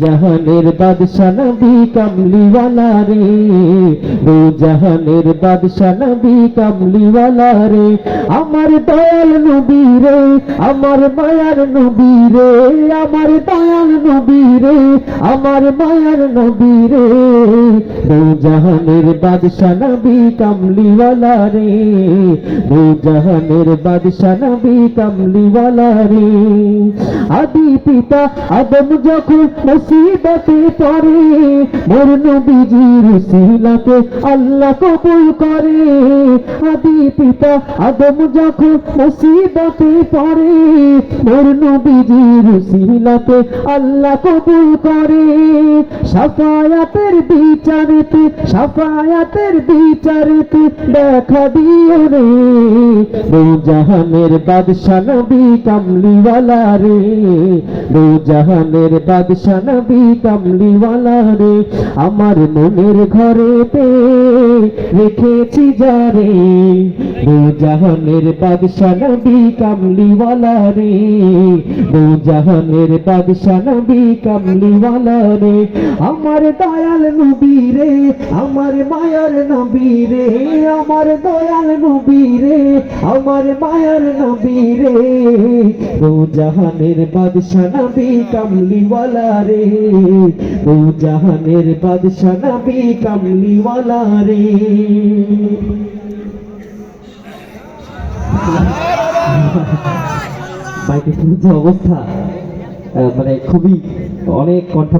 জাহানের বাদশা নবী কামলিওয়ালা রে। দু জাহানের বাদশা নবী কামলিওয়ালা রে। আমার দয়াল নবী রে, আমার মায়ার নবী রে। আমার দয়াল নবী রে, আমার মায়ার নবী রে। দু জাহানের বাদশা নবী কামলিওয়ালা রে। দু জাহানের বাদশা নবী কামলিওয়ালা রে। আদি পিতা আদম যখন মুসিবতে পড়ে, মোর নবীজির সিলাতে আল্লাহ কবুল করে। আদি পিতা আদম যখন মুসিবতে পড়ে, মোর নবীজির সিলাতে আল্লাহ কবুল করে। সাফায়াতের বিচারেতে সাফায়াতের বিচারেতে দেখা দিও রে দু জাহানের বাদশা নবী কামলিওয়ালা রে। দু জাহানের বাদশা নবী কামলিওয়ালা রে, আমার মনের ঘরেতে রেখেছি যারে দু জাহানের বাদশা নবী কামলিওয়ালা রে। দু জাহানের বাদশা নবী কামলিওয়ালা রে। আমার দয়াল নবী রে, আমার মায়ার নবী রে। আমার দয়াল নবী রে, আমার মায়ার নবী রে। দু জাহানের বাদশা নবী কামলিওয়ালা রে। দু জাহানের বাদশা নবী কামলিওয়ালা রে। বাইকে শুনছে অবস্থা মানে খুবই অনেক কণ্ঠ